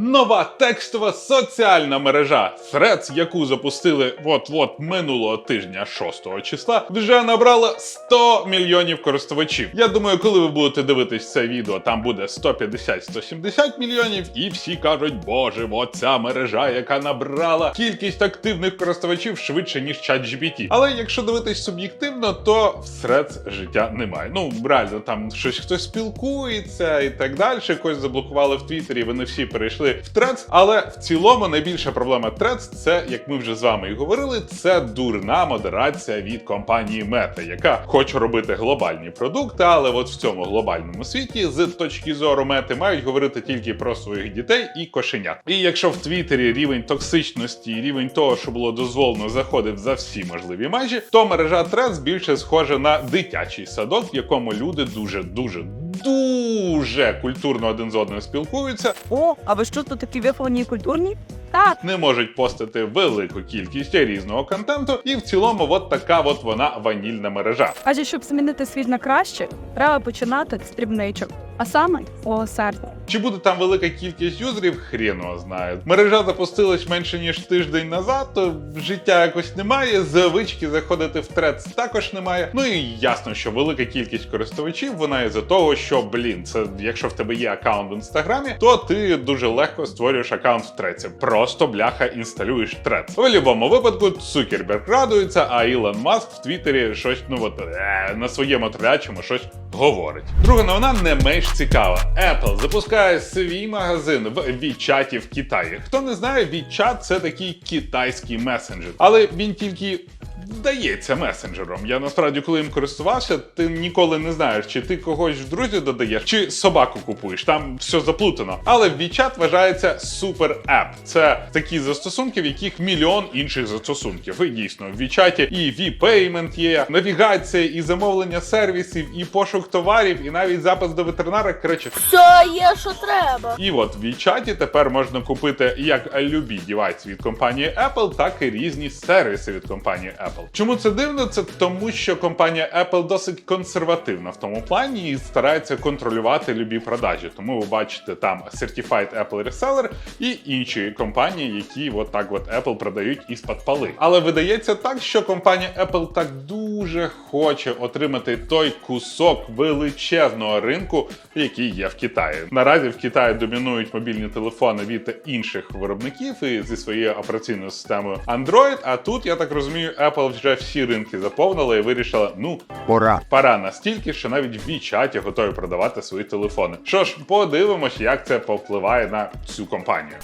Нова текстова соціальна мережа Threads, яку запустили от-от минулого тижня 6 числа, вже набрала 100 мільйонів користувачів. Я думаю, коли ви будете дивитись це відео, там буде 150-170 мільйонів, і всі кажуть, боже, оця мережа, яка набрала кількість активних користувачів швидше ніж ChatGPT. Але якщо дивитись суб'єктивно, то в Threads життя немає. Ну реально, там щось хтось спілкується і так далі. Когось заблокували в Твіттері, вони всі перейшли в Threads. Але в цілому найбільша проблема Threads – це, як ми вже з вами і говорили, це дурна модерація від компанії Meta, яка хоче робити глобальні продукти, але от в цьому глобальному світі з точки зору мети мають говорити тільки про своїх дітей і кошенят. І якщо в Твіттері рівень токсичності рівень того, що було дозволено, заходив за всі можливі межі, то мережа Threads більше схожа на дитячий садок, в якому люди дуже дуже дуже культурно один з одним спілкуються, О, а ви що тут такі виховані і культурні? Так, не можуть постити велику кількість різного контенту, і в цілому, от така от вона ванільна мережа. каже, щоб змінити світ на краще, треба починати з дрібничок. А саме серце. Чи буде там велика кількість юзерів, хрен його знає. Мережа запустилась менше ніж тиждень назад, то життя якось немає. Звички заходити в трец також немає. Ну і ясно, що велика кількість користувачів вона із-за того, що блін, це якщо в тебе є аккаунт в інстаграмі, то ти дуже легко створюєш аккаунт в треці. Просто бляха інсталюєш трец. В будь-якому випадку Цукерберг радується, а Ілон Маск в Твіттері щось ну от е, на своєму трячому щось говорить. Друга новина не менш цікава. Apple запускає свій магазин в WeChat в Китаї. Хто не знає, WeChat – це такий китайський месенджер, але він тільки. Вдається месенджером. Я насправді, коли їм користувався, ти ніколи не знаєш, чи ти когось в друзі додаєш, чи собаку купуєш. Там все заплутано. Але WeChat вважається супер еп. Це такі застосунки, в яких мільйон інших застосунків. І дійсно, в WeChat і V-Payment є, навігація, і замовлення сервісів, і пошук товарів, і навіть запис до ветеринара. Коротше, Все є, що треба. і от в WeChat тепер можна купити як любі дівайси від компанії Apple, так і різні сервіси від компанії Apple. Чому це дивно? Це тому, що компанія Apple досить консервативна в тому плані і старається контролювати любі продажі. Тому ви бачите там Certified Apple Reseller і інші компанії, які от так от Apple продають із-під пали. Але видається так, що компанія Apple так дуже хоче отримати той кусок величезного ринку, який є в Китаї. Наразі в Китаї домінують мобільні телефони від інших виробників і зі своєю операційною системою Android. А тут я так розумію, Apple вже всі ринки заповнили і вирішила: ну Пора. пора настільки, що навіть в WeChat готові продавати свої телефони. Що ж, подивимось, як це повпливає на цю компанію.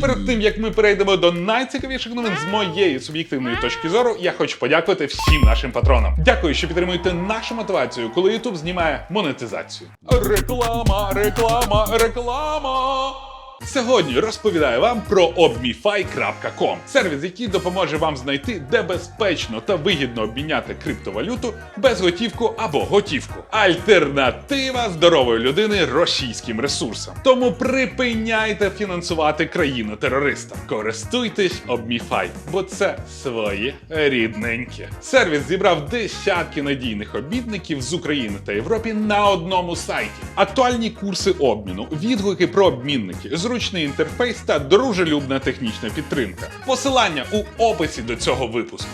Перед тим як ми перейдемо до найцікавіших новин з моєї суб'єктивної точки зору, я хочу подякувати всім нашим патронам. Дякую, що підтримуєте нашу мотивацію, коли YouTube знімає монетизацію. Реклама, реклама, реклама. Сьогодні розповідаю вам про obmify.com, сервіс, який допоможе вам знайти, де безпечно та вигідно обміняти криптовалюту без готівку або готівку. Альтернатива здорової людини російським ресурсам. Тому припиняйте фінансувати країну терористам. Користуйтесь obmify, бо це своє рідненьке. Сервіс зібрав десятки надійних обмінників з України та Європи на одному сайті. Актуальні курси обміну, відгуки про обмінники, зручний інтерфейс та дружелюбна технічна підтримка. Посилання у описі до цього випуску.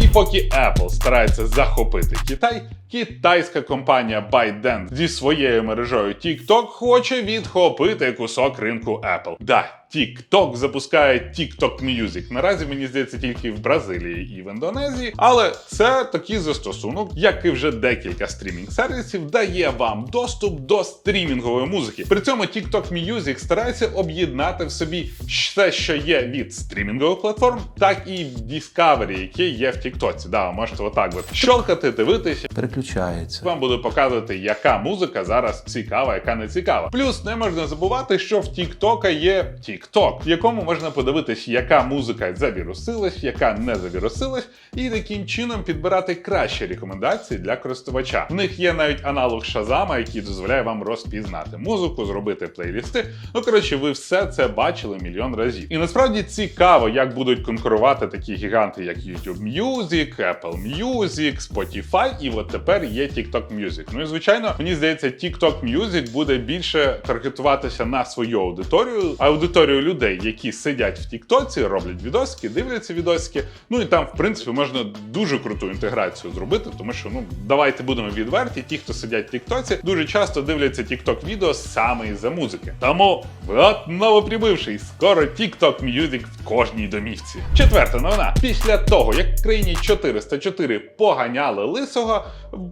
І поки Apple старається захопити Китай, китайська компанія ByteDance зі своєю мережею TikTok хоче відхопити кусок ринку Apple. Да, TikTok запускає TikTok Music. Наразі мені здається тільки в Бразилії і в Індонезії, але це такий застосунок, як і вже декілька стрімінг-сервісів, дає вам доступ до стрімінгової музики. При цьому TikTok Music старається об'єднати в собі все, що є від стрімінгових платформ, так і Discovery, яке є в TikTok. Да, можете отак от щолкати, дивитися. Переключається. Вам буду показувати, яка музика зараз цікава, яка не цікава. Плюс не можна забувати, що в TikTok є TikTok, в якому можна подивитись, яка музика завірусилась, яка не завірусилась, і таким чином підбирати кращі рекомендації для користувача. В них є навіть аналог Шазама, який дозволяє вам розпізнати музику, зробити плейлісти. Ну коротше, ви все це бачили мільйон разів. І насправді цікаво, як будуть конкурувати такі гіганти, як YouTube Music, Apple Music, Spotify, і от тепер є TikTok Music. Ну і звичайно, мені здається, TikTok Music буде більше таргетуватися на свою аудиторію, аудиторію людей, які сидять в TikTok, роблять відосики, дивляться відосики. Ну і там, в принципі, можна дуже круту інтеграцію зробити, тому що ну давайте будемо відверті. Ті, хто сидять в TikTok, дуже часто дивляться TikTok відео саме із-за музики. Тому от новоприбивший, скоро TikTok Music в кожній домівці. Четверта новина. Після того, як країні 404 поганяли лисого,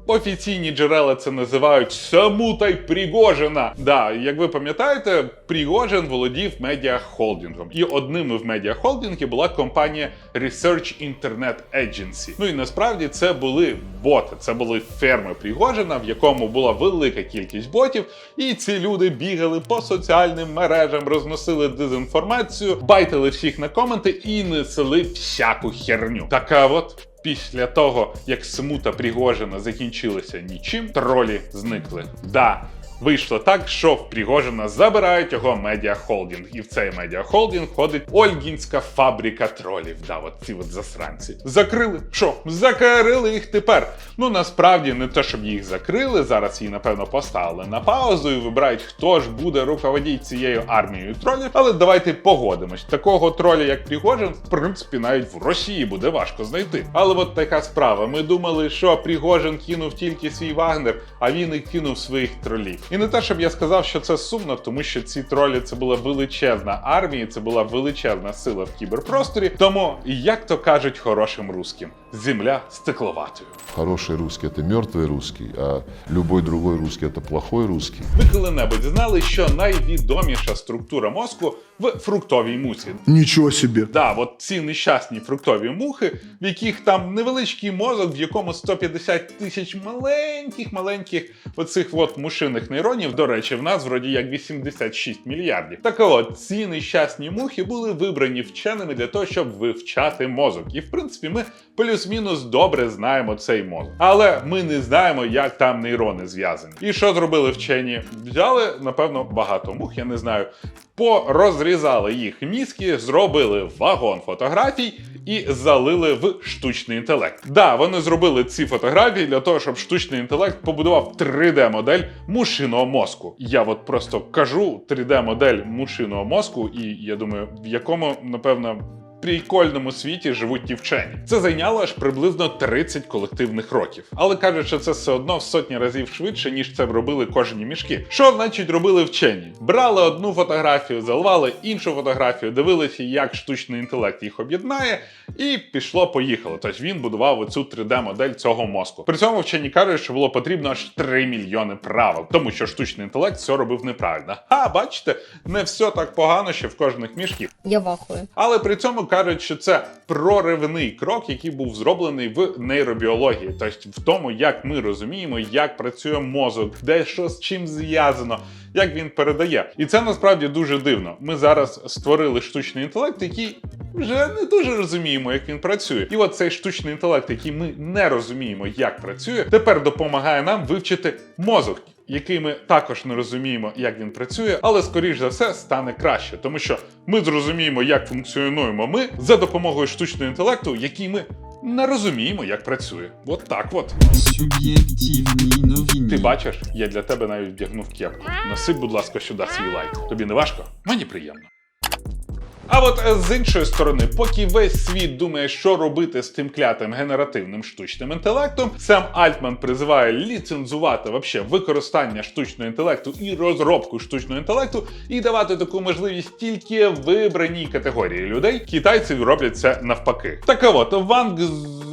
офіційні джерела це називають самутай Пригожина. Да, як ви пам'ятаєте, Пригожин володів медіахолдингом. І одним в медіахолдингі була компанія Research Internet Agency. Ну і насправді це були боти, це були ферми Пригожина, в якому була велика кількість ботів, і ці люди бігали по соціальним мережам, розносили дезінформацію, байтили всіх на коменти і несли всяку херню. Така от. Після того, як смута Пригожина закінчилася нічим, тролі зникли. Да, вийшло так, що в Пригожина забирають його медіахолдинг. І в цей медіахолдинг входить Ольгінська фабрика тролів. Да, от ці от засранці. Закрили. Що? Закрили їх тепер. Ну насправді не те, щоб їх закрили. Зараз її, напевно, поставили на паузу і вибирають, хто ж буде руководити цією армією тролів. Але давайте погодимось. Такого троля, як Пригожин, в принципі, навіть в Росії буде важко знайти. Але от така справа. Ми думали, що Пригожин кинув тільки свій Вагнер, а він і кинув своїх тролів. І не те, щоб я сказав, що це сумно, тому що ці тролі це була величезна армія, це була величезна сила в кіберпросторі. Тому, як то кажуть хорошим русським, земля стекловатою. Хороший русский это мертвый русский, а любой другой русский это плохой русский. Ви коли-небудь знали, що найвідоміша структура мозку в фруктовій мусі. Ничего себе. Да, от ці нещасні фруктові мухи, в яких там невеличкий мозок, в якому 150 тисяч маленьких маленьких оцих от мушиних нейронів. До речі, в нас вроді як 86 мільярдів. Так от ці нещасні мухи були вибрані вченими для того, щоб вивчати мозок. І в принципі, ми плюс-мінус добре знаємо цей мозок. Але ми не знаємо, як там нейрони зв'язані. І що зробили вчені? Взяли, напевно, багато мух, я не знаю. Порозрізали їх мізки, зробили вагон фотографій і залили в штучний інтелект. Да, вони зробили ці фотографії для того, щоб штучний інтелект побудував 3D-модель мушиного мозку. Я от просто кажу 3D-модель мушиного мозку, і я думаю, в якому, напевно. Прикольному світі живуть ті вчені. Це зайняло аж приблизно 30 колективних років. Але кажуть, що це все одно в сотні разів швидше, ніж це б робили кожні мішки. Що значить робили вчені? Брали одну фотографію, заливали іншу фотографію, дивилися, як штучний інтелект їх об'єднає, і пішло-поїхало. Тобто він будував оцю 3D-модель цього мозку. При цьому вчені кажуть, що було потрібно аж 3 мільйони правил, тому що штучний інтелект все робив неправильно. А бачите, не все так погано, ще в кожних мішків. Я вахую. Але при цьому кажуть, що це проривний крок, який був зроблений в нейробіології, тобто в тому, як ми розуміємо, як працює мозок, де що з чим зв'язано, як він передає. І це насправді дуже дивно. Ми зараз створили штучний інтелект, який вже не дуже розуміємо, як він працює. І от цей штучний інтелект, який ми не розуміємо, як працює, тепер допомагає нам вивчити мозок який ми також не розуміємо, як він працює, але скоріш за все стане краще, тому що ми зрозуміємо, як функціонуємо ми за допомогою штучного інтелекту, який ми не розуміємо, як працює. От так от. Суб'єктивні новини. Ти бачиш, я для тебе навіть вдягнув кепку. Носи, будь ласка, сюди свій лайк. Тобі не важко? Мені приємно. А от е, з іншої сторони, поки весь світ думає, що робити з тим клятим генеративним штучним інтелектом, Сем Альтман призиває ліцензувати вообще використання штучного інтелекту і розробку штучного інтелекту і давати таку можливість тільки вибраній категорії людей. Китайці роблять це навпаки. Так от Ванг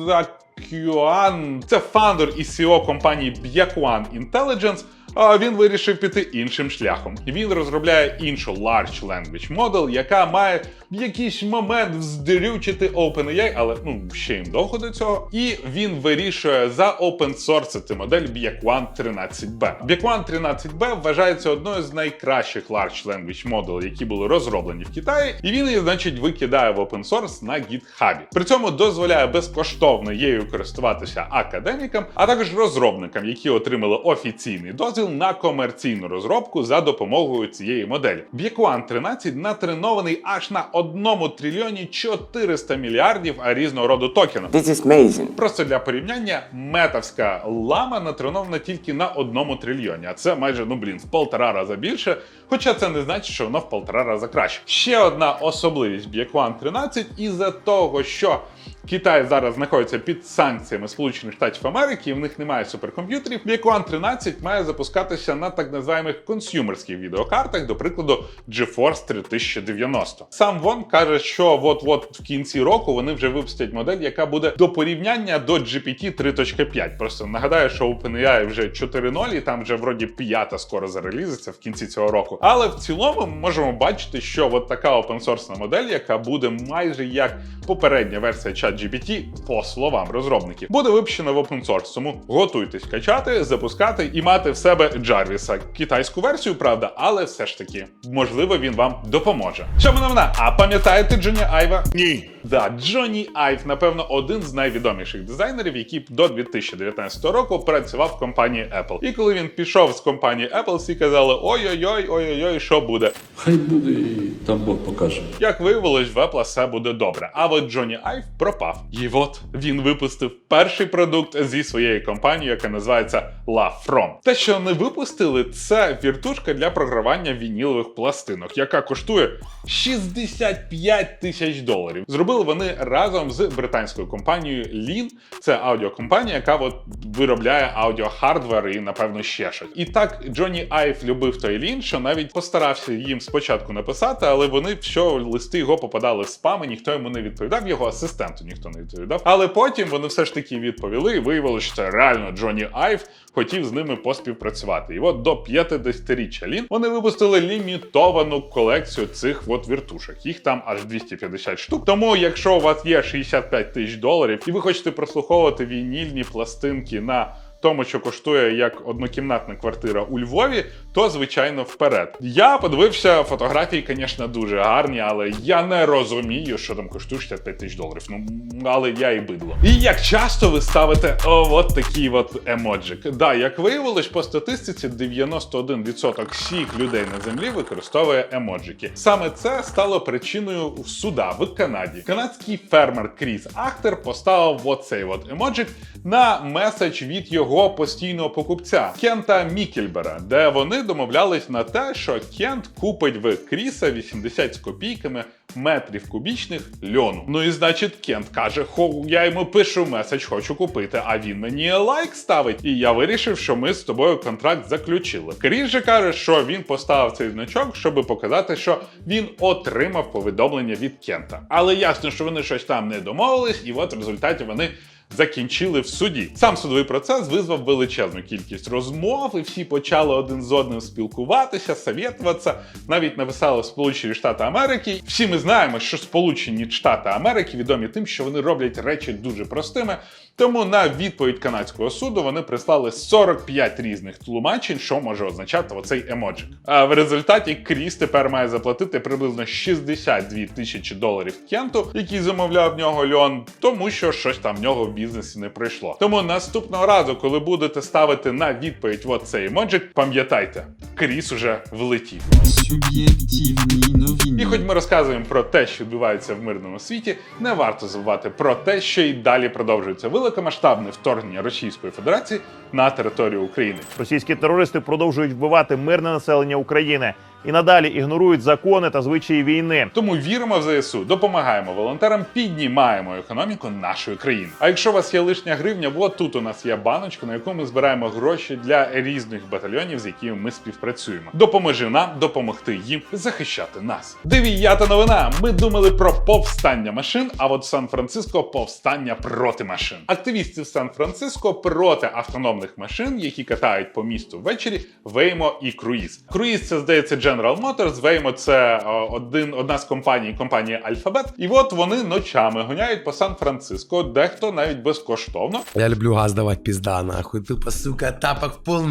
Закюан, це фаундер і CEO компанії Byakuan Intelligence, А він вирішив піти іншим шляхом. Він розробляє іншу Large Language Model, яка має в якийсь момент вздрючити OpenAI, але ну ще їм довго до цього. І він вирішує за опенсорсити модель Biaquan 13B. Biaquan 13B вважається одною з найкращих Large Language Model, які були розроблені в Китаї, і він її, значить, викидає в open source на GitHub. При цьому дозволяє безкоштовно її користуватися академікам, а також розробникам, які отримали офіційний дозвіл на комерційну розробку за допомогою цієї моделі. Biaquan 13 натренований аж на 1 трильйоні 400 мільярдів різного роду токенів. This is amazing. Просто для порівняння, метавська лама натренована тільки на одному трильйоні, а це майже ну блін в полтора рази більше. Хоча це не значить, що воно в полтора рази краще. Ще одна особливість Biaquan 13 із-за того, що Китай зараз знаходиться під санкціями Сполучених Штатів Америки, і в них немає суперкомп'ютерів. Biaquan 13 має запускатися на так називаємих консюмерських відеокартах, до прикладу, GeForce 3090. Сам Вон каже, що от-от в кінці року вони вже випустять модель, яка буде до порівняння до GPT 3.5. Просто нагадаю, що OpenAI вже 4.0, і там вже вроді п'ята скоро зарелізиться в кінці цього року. Але в цілому ми можемо бачити, що от така опенсорсна модель, яка буде майже як попередня версія ChatGPT, по словам розробників, буде випущено в open source. Тому готуйтесь качати, запускати і мати в себе Джарвіса. Китайську версію, правда, але все ж таки, можливо, він вам допоможе. Що новина? А пам'ятаєте Джоні Айва? Ні. Да, Джоні Айв, напевно, один з найвідоміших дизайнерів, який до 2019 року працював в компанії Apple. І коли він пішов з компанії Apple, всі казали: ой-ой-ой, ой-ой-ой, що буде? Хай буде і там Бог покаже. Як виявилось, в Apple все буде добре. А от Джоні Айв пропав. І от він випустив перший продукт зі своєї компанії, яка називається La From. Те, що вони випустили, це віртушка для програвання вінілових пластинок, яка коштує 65 тисяч доларів. Зробили вони разом з британською компанією Lean. Це аудіокомпанія, яка от виробляє аудіохардвер і напевно ще щось. І так Джоні Айв любив той Lean, що навіть постарався їм спочатку написати, але вони що листи його попадали в спам, і ніхто йому не відповідав. Його асистенту ніхто не відповідав. Але потім вони все ж таки відповіли, і виявилося, що це реально Джоні Айв хотів з ними поспівпрацювати. І от до 50-річчя Лін вони випустили лімітовану колекцію цих от віртушок. Їх там аж 250 штук. Тому, якщо у вас є 65 тисяч доларів, і ви хочете прослуховувати вінільні пластинки на тому, що коштує як однокімнатна квартира у Львові, то звичайно вперед. Я подивився фотографії, звісно, дуже гарні, але я не розумію, що там коштує 65 тисяч доларів. Ну але я і бидло. І як часто ви ставите от такий от емоджик? Да, як виявилось, по статистиці 91% всіх людей на землі використовує емоджики. Саме це стало причиною суда в Канаді. Канадський фермер Кріс Ахтер поставив оцей от емоджик на меседж від його постійного покупця Кента Мікельбера, де вони домовлялись на те, що Кент купить в Кріса 80 з копійками метрів кубічних льону. Ну і значить, Кент каже: Хо, я йому пишу меседж, хочу купити, а він мені лайк ставить. І я вирішив, що ми з тобою контракт заключили. Кріс же каже, що він поставив цей значок, щоб показати, що він отримав повідомлення від Кента. Але ясно, що вони щось там не домовились, і от в результаті вони закінчили в суді. Сам судовий процес визвав величезну кількість розмов, і всі почали один з одним спілкуватися, совєтуватися. Навіть написали Сполучені Штати Америки. Всі ми знаємо, що Сполучені Штати Америки відомі тим, що вони роблять речі дуже простими. Тому на відповідь канадського суду вони прислали 45 різних тлумачень, що може означати оцей емоджик. А в результаті Кріс тепер має заплатити приблизно 62 тисячі доларів Кенту, який замовляв в нього льон, тому що щось там в нього в бізнесі не прийшло. Тому наступного разу, коли будете ставити на відповідь оцей емоджик, пам'ятайте, Кріс уже влетів. Суб'єктивні. І хоч ми розказуємо про те, що відбувається в мирному світі, не варто забувати про те, що і далі продовжується великомасштабне вторгнення Російської Федерації на територію України. Російські терористи продовжують вбивати мирне населення України. І надалі ігнорують закони та звичаї війни. Тому віримо в ЗСУ, допомагаємо волонтерам, піднімаємо економіку нашої країни. А якщо у вас є лишня гривня, от тут у нас є баночка, на яку ми збираємо гроші для різних батальйонів, з якими ми співпрацюємо. Допоможи нам допомогти їм захищати нас. Дев'ята новина. Ми думали про повстання машин, а от Сан-Франциско повстання проти машин. Активістів Сан-Франциско проти автономних машин, які катають по місту ввечері, Waymo і Cruise. Cruise це здається General Motors, Waymo це один одна з компаній, компанія Alphabet. І от вони ночами гоняють по Сан-Франциско, дехто навіть безкоштовно. Я люблю газ давать пизда, нахуй. Тупо, сука, тапок в пол.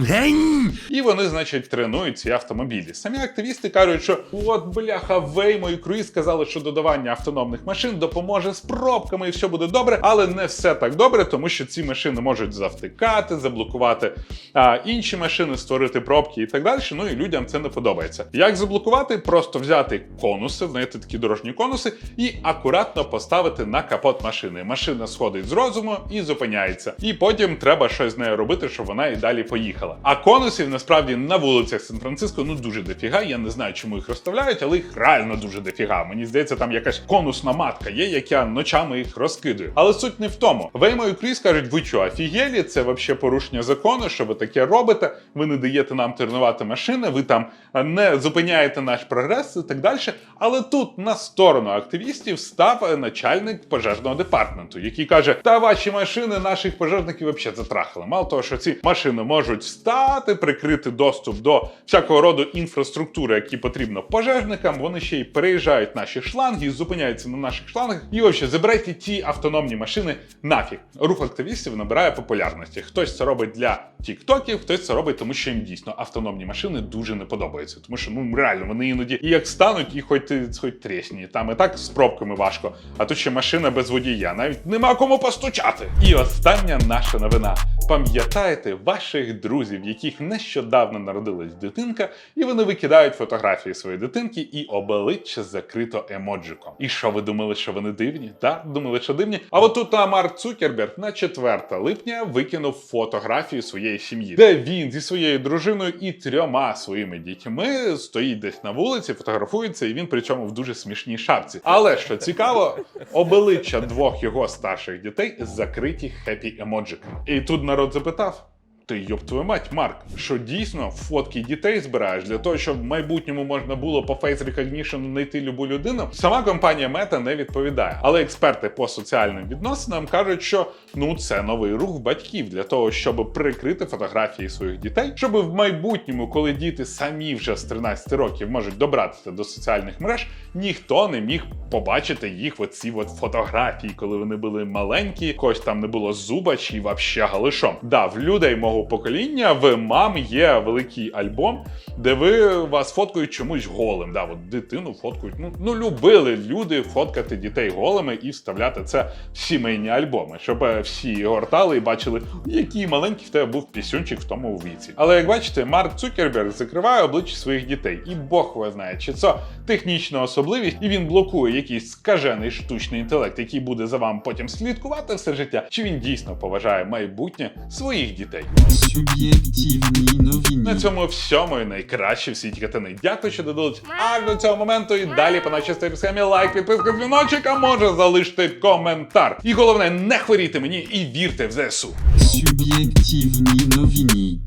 І вони, значить, тренують ці автомобілі. Самі активісти кажуть, що от бляха, Waymo і Cruise сказали, що додавання автономних машин допоможе з пробками і все буде добре, але не все так добре, тому що ці машини можуть завтикати, заблокувати а, інші машини, створити пробки і так далі. Ну і людям це не подобається. Як заблокувати? Просто взяти конуси, знайти такі дорожні конуси і акуратно поставити на капот машини. Машина сходить з розуму і зупиняється. І потім треба щось з нею робити, щоб вона і далі поїхала. А конусів насправді на вулицях Сан-Франциско ну дуже дофіга. Я не знаю, чому їх розставляють, але їх реально дуже дофіга. Мені здається, там якась конусна матка є, як я ночами їх розкидую. Але суть не в тому. Веймо і Кріс кажуть, ви що, офігелі? Це взагалі порушення закону, що ви таке робите. Ви не даєте нам тренувати машини, ви там не зупиняєте наш прогрес і так далі. Але тут на сторону активістів став е, начальник пожежного департаменту, який каже: Та ваші машини наших пожежників взагалі затрахали. Мало того, що ці машини можуть встати, прикрити доступ до всякого роду інфраструктури, які потрібно пожежникам. Вони ще й переїжджають наші шланги, зупиняються на наших шлангах. І взагалі, забирайте ті автономні машини нафіг. Рух активістів набирає популярності. Хтось це робить для тіктоків, хтось це робить, тому що їм дійсно автономні машини дуже не подобаються. Тому що ну реально вони іноді і як стануть, і хоч хоч трісні. Там і так з пробками важко. А тут ще машина без водія. Навіть нема кому постучати. І остання наша новина. Пам'ятаєте ваших друзів, яких нещодавно народилась дитинка, і вони викидають фотографії своєї дитинки, і обличчя закрито емоджиком. І що ви думали, що вони дивні? Так, думали, що дивні. А от тут Марк Цукерберг на 4 липня викинув фотографію своєї сім'ї, де він зі своєю дружиною і трьома своїми дітьми стоїть десь на вулиці, фотографується, і він при цьому в дуже смішній шапці. Але що цікаво, обличчя двох його старших дітей закриті хеппі емоджиками. І тут народ запитав. Ти йоб твою мать, Марк, що дійсно фотки дітей збираєш для того, щоб в майбутньому можна було по Face Recognition знайти любу людину. Сама компанія Meta не відповідає, але експерти по соціальним відносинам кажуть, що ну це новий рух батьків для того, щоб прикрити фотографії своїх дітей, щоб в майбутньому, коли діти самі вже з 13 років можуть добратися до соціальних мереж, ніхто не міг побачити їх в оці от фотографії, коли вони були маленькі, когось там не було зуба чи вообще галишом. Да, в людей мого покоління в мам є великий альбом, де ви вас фоткають чомусь голим. Да, от дитину фоткають. Ну, ну любили люди фоткати дітей голими і вставляти це в сімейні альбоми, щоб е, всі гортали і бачили, який маленький в тебе був пісюнчик в тому віці. Але як бачите, Марк Цукерберг закриває обличчя своїх дітей, і Бог його знає, чи це технічна особливість, і він блокує якийсь скажений штучний інтелект, який буде за вами потім слідкувати все життя, чи він дійсно поважає майбутнє своїх дітей. Суб'єктивні новини. На цьому всьому і найкраще в світі катани. Дякую, що додались аж до цього моменту. І далі по нашій схемі лайк, підписка, дзвіночок, а може залишити коментар. І головне, не хворійте мені і вірте в ЗСУ. Суб'єктивні новини.